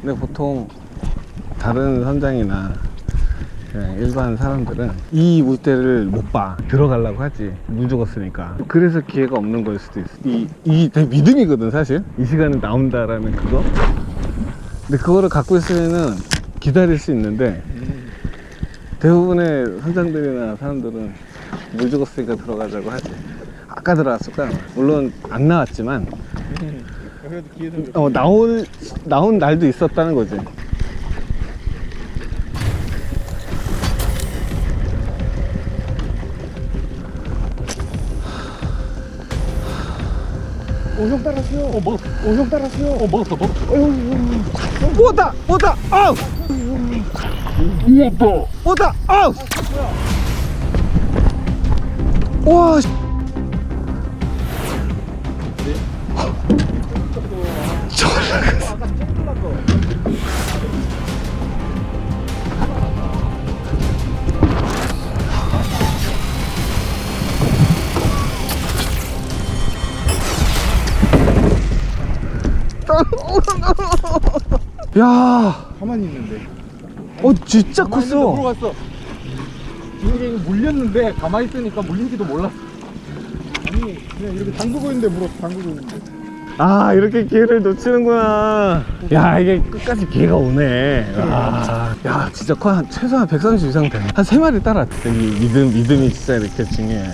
근데 보통 다른 선장이나 그냥 일반 사람들은 이 물때를 못 봐. 들어가려고 하지. 물 죽었으니까. 그래서 기회가 없는 걸 수도 있어. 이, 이 되게 믿음이거든, 사실. 이 시간에 나온다라는 그거. 근데 그거를 갖고 있으면은 기다릴 수 있는데 대부분의 선장들이나 사람들은 물 죽었으니까 들어가자고 하지. 아까. 아마. 물론 안 나왔지만 그래도 기회는 어, 나올, 나온 날도 있었다는 거지. 오형 따라서요. 어 먹었어. 오형 따라서요. 어 먹었어. 먹었어. 오다! 오다! 아우! 오다! 오다! 아우! 와! 씨. 야, 가만히 있는데. 어 진짜 컸어. 물어갔어. 비닐이 물렸는데 가만히 있으니까 물린지도 몰랐어. 아니 그냥 이렇게 담그고 있는데 물어 담그고 있는데. 아 이렇게 기회를 놓치는구나. 야 이게 끝까지 기회가 오네. 아, 야 진짜 커 한 최소한 130 이상 돼. 한 세 마리 따랐대. 이 믿음 믿음이 진짜 이렇게 중요해.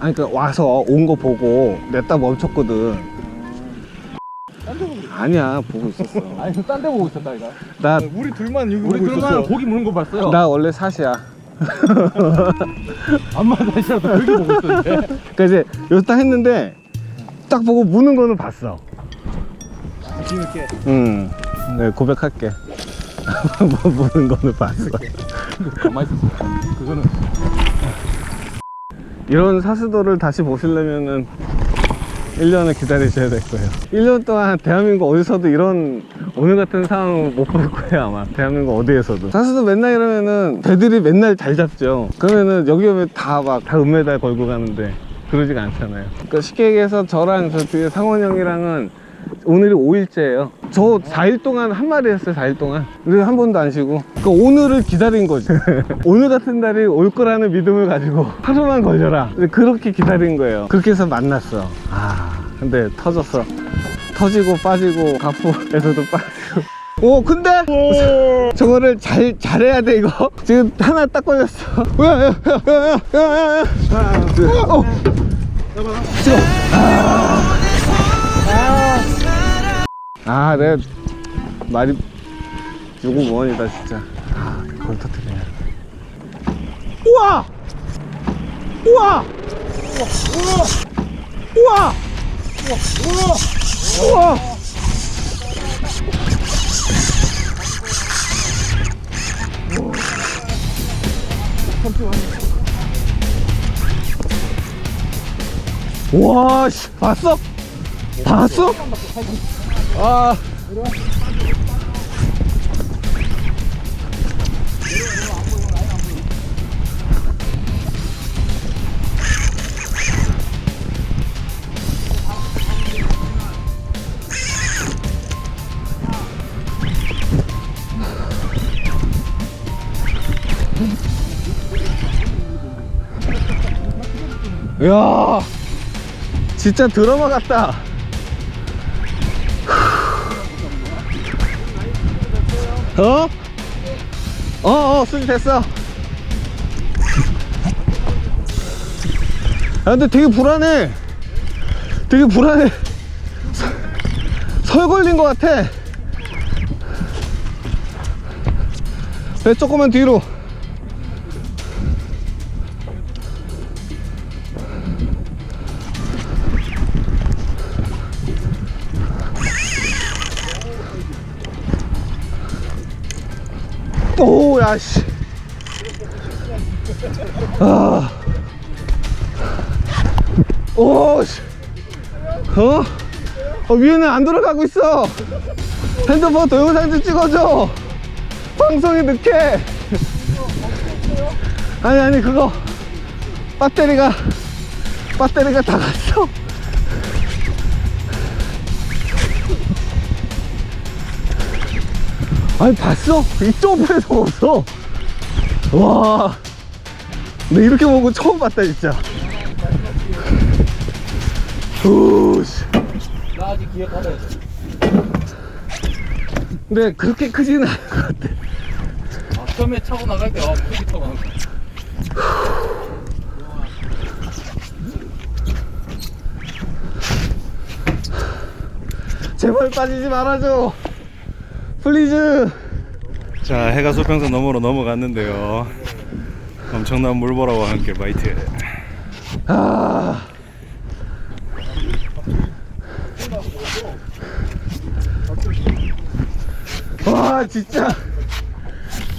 아니 그러니까 와서 온 거 보고 냈다 멈췄거든. 보고. 아니야 보고 있었어. 아니 딴 데 보고 있었다 이거. 나 우리 둘만 여기 우리 보고 그러면 있었어. 고기 무는 거 봤어요. 나 원래 사시야. 안마 다시라도 고기 보고 있었는데. 그러니까 이제 여기서 딱 했는데 딱 보고 무는 거는 봤어. 뒤늦게. 응. 네, 고백할게. 뭐 무는 거는 봤어. 가만히 있었어. 그거는 이런 사수도를 다시 보시려면은 1년을 기다리셔야 될 거예요. 1년 동안 대한민국 어디서도 이런 오늘 같은 상황 못 볼 거예요, 아마. 대한민국 어디에서도. 사수도 맨날 이러면은 배들이 맨날 잘 잡죠. 그러면은 여기 오면 다 막다 은메달 걸고 가는데 그러지가 않잖아요. 그러니까 쉽게 얘기해서 저랑 저 뒤에 상원 형이랑은 오늘이 5일째예요. 저 4일 동안 한 마리 했어요, 4일 동안. 근데 한 번도 안 쉬고. 그러니까 오늘을 기다린 거지. 오늘 같은 날이 올 거라는 믿음을 가지고 하루만 걸려라. 그렇게 기다린 거예요. 그렇게 해서 만났어. 아, 근데 터졌어. 터지고 빠지고 가포에서도 빠지고. 오, 근데 저거를 잘 잘해야 돼 이거. 지금 하나 딱 걸렸어. 야, 야, 야, 야, 야, 야, 야. 어. 지금. 아, 내가 말이 요거 무언이다 진짜. 아, 그걸 터뜨리네. 우와! 우와! 우와! 우와! 우와! 와, 씨, 봤어? 봤어? 아. 야, 진짜 드라마 같다. 어? 어, 어, 수지 됐어. 아, 근데 되게 불안해. 되게 불안해. 설- 설 걸린 것 같아. 배 조금만 뒤로. 오, 야, 씨. 아. 오, 씨. 어? 어, 위에는 안 들어가고 있어. 핸드폰 동영상 좀 찍어줘. 방송이 늦게. 아니, 아니, 그거. 배터리가, 배터리가 다 갔어. 아니 봤어? 이쪽에서 먹었어 와 근데 이렇게 먹은 거 처음 봤다 진짜 오씨 나 아직 기억하다 했어. 근데 그렇게 크지는 않은 것 같아 아, 처음에 차고 나갈 때, 아, 크게 타고 나갈 때. 제발 빠지지 말아줘 플리즈 자 해가 수평선 너머로 넘어갔는데요. 엄청난 물보라와 함께 바이트. 아. 와 진짜.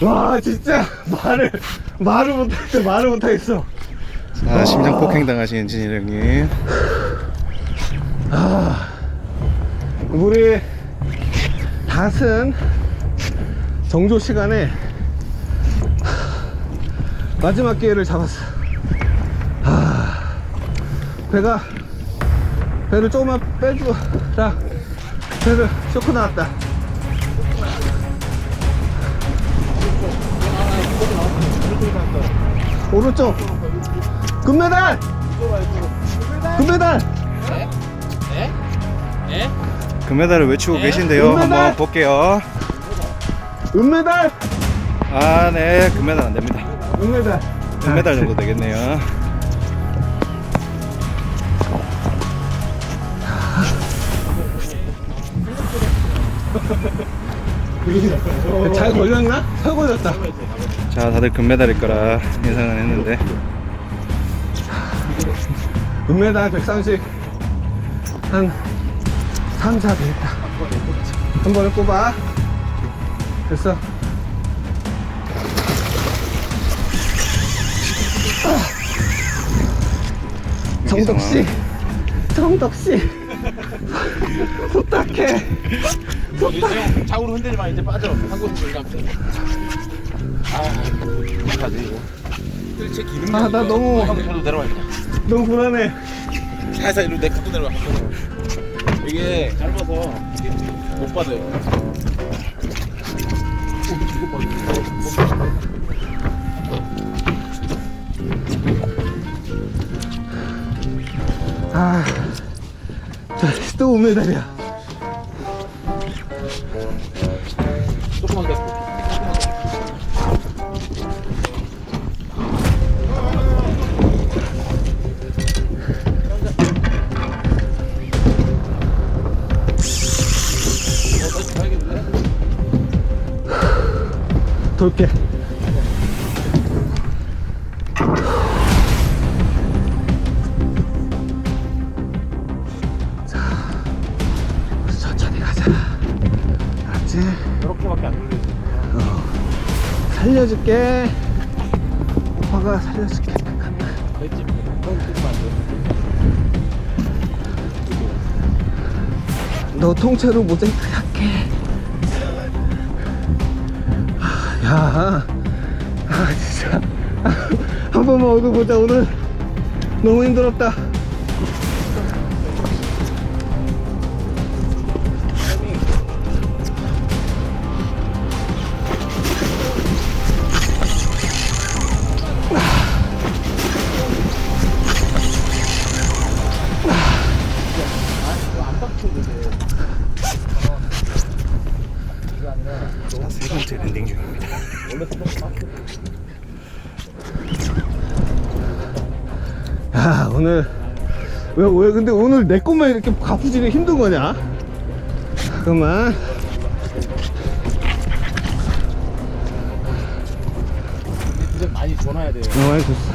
와 진짜. 말을 말을 못하겠어 말을 못하겠어. 자 심장 폭행 당하신 진일 형님. 우리 닷은 정조 시간에 마지막 기회를 잡았어 아, 배가 배를 조금만 빼주라. 배를 쇼크 나왔다. 오른쪽. 금메달! 금메달 금메달을 외치고 계신데요. 금메달! 한번 볼게요. 은메달! 아 네. 금메달 안 됩니다. 은메달! 금메달 정도 되겠네요. 잘 걸렸나? 잘 걸렸다. 자 다들 금메달일 거라 예상은 했는데. 은메달 130 한 3, 4 되겠다 한 번에 꼽아 됐어 정덕 씨 정덕 씨 부탁해 형, 좌우로 흔들지 마, 이제 빠져. 한 저기 가면 아, 어떡하지, 이거. 뜰채 기름. 아, 나 너무- 형, 저도 내려와, 그냥. 너무 불안해 살살 이리로 내 갖고 내려와. 이게 짧아서 못 받아요. 아, 자, 또 은메달이야 조금만 더. 돌게 자 천천히 가자 알았지? 이렇게밖에 안 돌리지. 살려줄게 오빠가 살려줄게 됐지? 형 뜯으면 안 돼. 너 통째로 모자이크 할게 아, 야, 아 진짜. 한 번만 얼굴 보자. 오늘 너무 힘들었다 오늘 왜, 왜 근데 오늘 내 것만 이렇게 가푸지기 힘든 거냐? 잠깐만. 이제 많이 줘놔야 돼요. 어, 많이 줬어.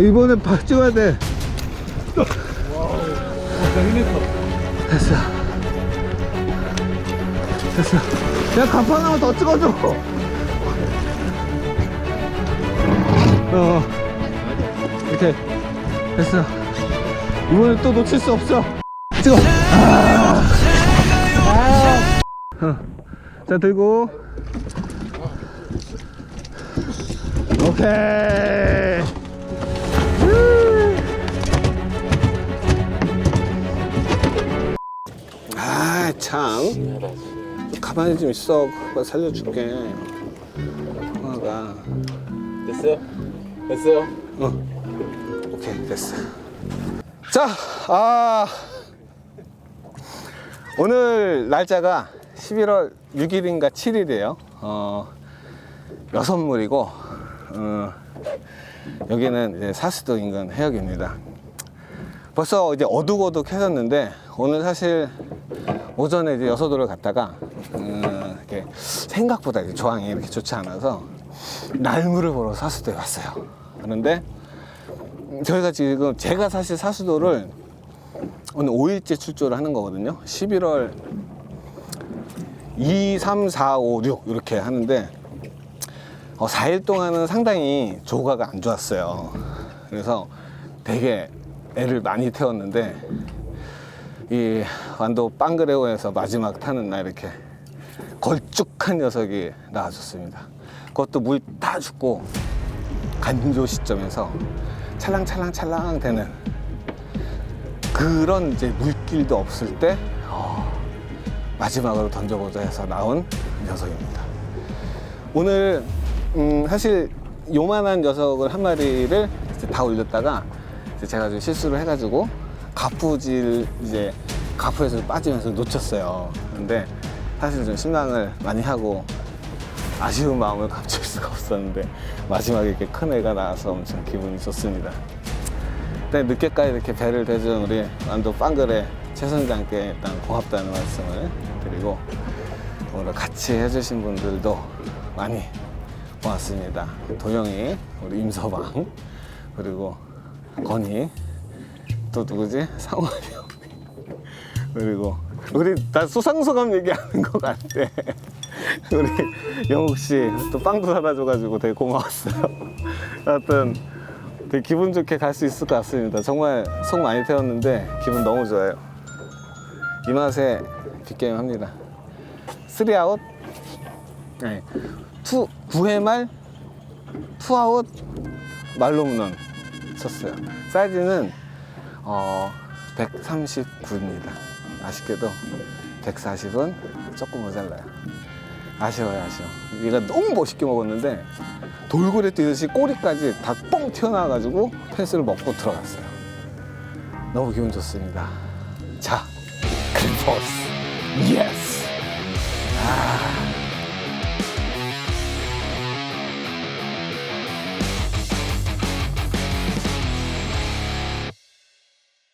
이번에 박 찍어야 돼. 됐어. 됐어. 야 간판 하나만 더 찍어줘 어 이렇게 됐어 이번에 또 놓칠 수 없어 찍어 아. 어. 자 들고 오케이 아 아, 참. 가만히 좀 있어. 그거 살려줄게. 형아가. 됐어요? 됐어요? 어. 오케이, 됐어. 자, 아. 오늘 날짜가 11월 6일인가 7일이에요. 어, 여섯물이고, 어, 여기는 이제 사수도 인근 해역입니다. 벌써 이제 어둑어둑 해졌는데, 오늘 사실 오전에 이제 여서도를 갔다가, 음, 이렇게 생각보다 이제 조항이 이렇게 좋지 않아서, 날물을 보러 사수도에 왔어요. 그런데, 저희가 지금 제가 사실 사수도를 오늘 5일째 출조를 하는 거거든요. 11월 2, 3, 4, 5, 6 이렇게 하는데 어, 4일 동안은 상당히 조가가 안 좋았어요. 그래서 되게 애를 많이 태웠는데 이 완도 빵그레오에서 마지막 타는 날 이렇게 걸쭉한 녀석이 나와줬습니다. 그것도 물다 죽고 간조 시점에서 찰랑찰랑찰랑 되는 그런 이제 물길도 없을 때 어, 마지막으로 던져보자 해서 나온 녀석입니다. 오늘 음, 사실 요만한 녀석을 한 마리를 다 올렸다가 제가 좀 실수를 해가지고 가푸질 이제 가푸에서 빠지면서 놓쳤어요. 근데 사실 좀 실망을 많이 하고 아쉬운 마음을 감출 수가 없었는데 마지막에 이렇게 큰 애가 나와서 엄청 기분이 좋습니다. 일단 늦게까지 이렇게 배를 대준 우리 완도 빵그레 최 선장께 일단 고맙다는 말씀을 드리고 오늘 같이 해주신 분들도 많이 고맙습니다. 도영이, 우리 임서방, 그리고 건희, 또 누구지? 상원이 형. 그리고 우리 다 수상소감 얘기하는 것 같아. 우리 영욱 씨 또 빵도 사다 줘가지고 되게 고마웠어요. 하여튼 되게 기분 좋게 갈 수 있을 것 같습니다. 정말 속 많이 태웠는데 기분 너무 좋아요. 이 맛에 빅게임 합니다. 3아웃, 네. 투, 9회 말, 투 아웃, 말로문원 쳤어요. 사이즈는 어, 139입니다. 아쉽게도 140은 조금 모자라요. 아쉬워요, 아쉬워. 얘가 너무 멋있게 먹었는데 돌고래 뛰듯이 꼬리까지 다 뻥 튀어나와가지고 펜스를 먹고 들어갔어요. 너무 기분 좋습니다. 자, 클리퍼스. 예스! 아.